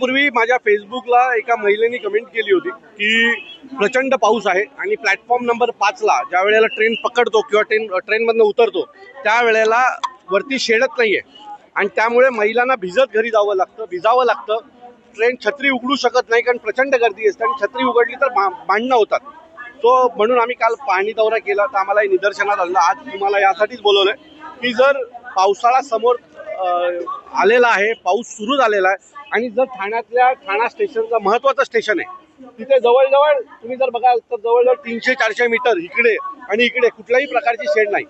पूर्वी माझ्या फेसबुकला एका महिलेने कमेंट केली होती की प्रचंड पाऊस आहे आणि प्लॅटफॉर्म नंबर पाचला ज्या वेळेला ट्रेन पकडतो किंवा ट्रेन ट्रेनमधनं उतरतो त्यावेळेला वरती शेडत नाही आहे आणि त्यामुळे महिलांना भिजत घरी जावं लागतं भिजावं लागतं. ट्रेन छत्री उघडू शकत नाही कारण प्रचंड गर्दी असते आणि छत्री उघडली तर भा- भांडणं होतात. तो म्हणून आम्ही काल पाहणी दौरा केला. तर आम्हाला निदर्शनात आलं आज तुम्हाला यासाठीच बोलवलं की जर पावसाळा समोर आलेला आहे पाऊस सुरू झालेला आहे. आणि जर ठाण्यातल्या ठाणा स्टेशनचं महत्वाचं स्टेशन आहे तिथे जवळजवळ तुम्ही जर बघाल तर जवळजवळ तीनशे चारशे मीटर इकडे आणि इकडे कुठल्याही प्रकारची शेड नाही.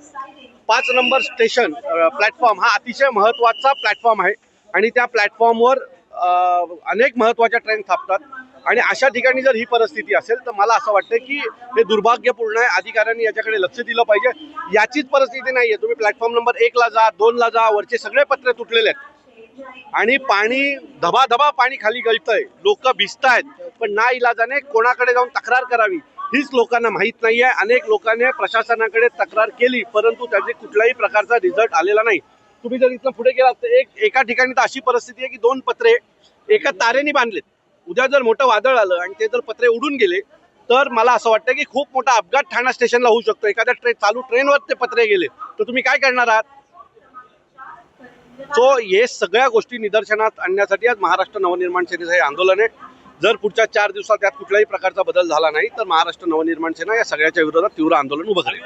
पाच नंबर स्टेशन प्लॅटफॉर्म हा अतिशय महत्त्वाचा प्लॅटफॉर्म आहे. आणि त्या प्लॅटफॉर्मवर अनेक महत्त्वाच्या ट्रेन थांबतात. आणि अशा ठिकाणी जर ही परिस्थिती असेल तर मला असं वाटतं की हे दुर्भाग्यपूर्ण आहे. अधिकाऱ्यांनी याच्याकडे लक्ष दिलं पाहिजे. याचीच परिस्थिती नाही आहे तुम्ही प्लॅटफॉर्म नंबर एकला जा दोनला जा वरचे सगळे पत्रे तुटलेले आहेत. आणि पाणी धबाधबा पाणी खाली गळतंय. लोक भिजत आहेत पण ना इलाजाने कोणाकडे जाऊन तक्रार करावी हीच लोकांना माहीत नाही आहे अनेक लोकांनी प्रशासनाकडे तक्रार केली परंतु त्याचे कुठल्याही प्रकारचा रिझल्ट आलेला नाही. तुम्ही जर इथं पुढे गेलात तर एक एका ठिकाणी तर अशी परिस्थिती आहे की दोन पत्रे एका तारेने बांधलेत. उद्या जर मोठं वादळ आलं आणि ते जर पत्रे उडून गेले तर मला असं वाटतं की खूप मोठा अपघात ठाणा स्टेशनला होऊ शकतो. एखाद्या ट्रेन चालू ट्रेनवर ते पत्रे गेले. तर तुम्ही काय करणार आहात? सो हे सगळ्या गोष्टी निदर्शनात आणण्यासाठी आज महाराष्ट्र नवनिर्माण सेनेचं हे आंदोलन आहे. जर पुढच्या चार दिवसात त्यात कुठल्याही प्रकारचा बदल झाला नाही तर महाराष्ट्र नवनिर्माण सेना या सगळ्याच्या विरोधात तीव्र आंदोलन उभं करेल.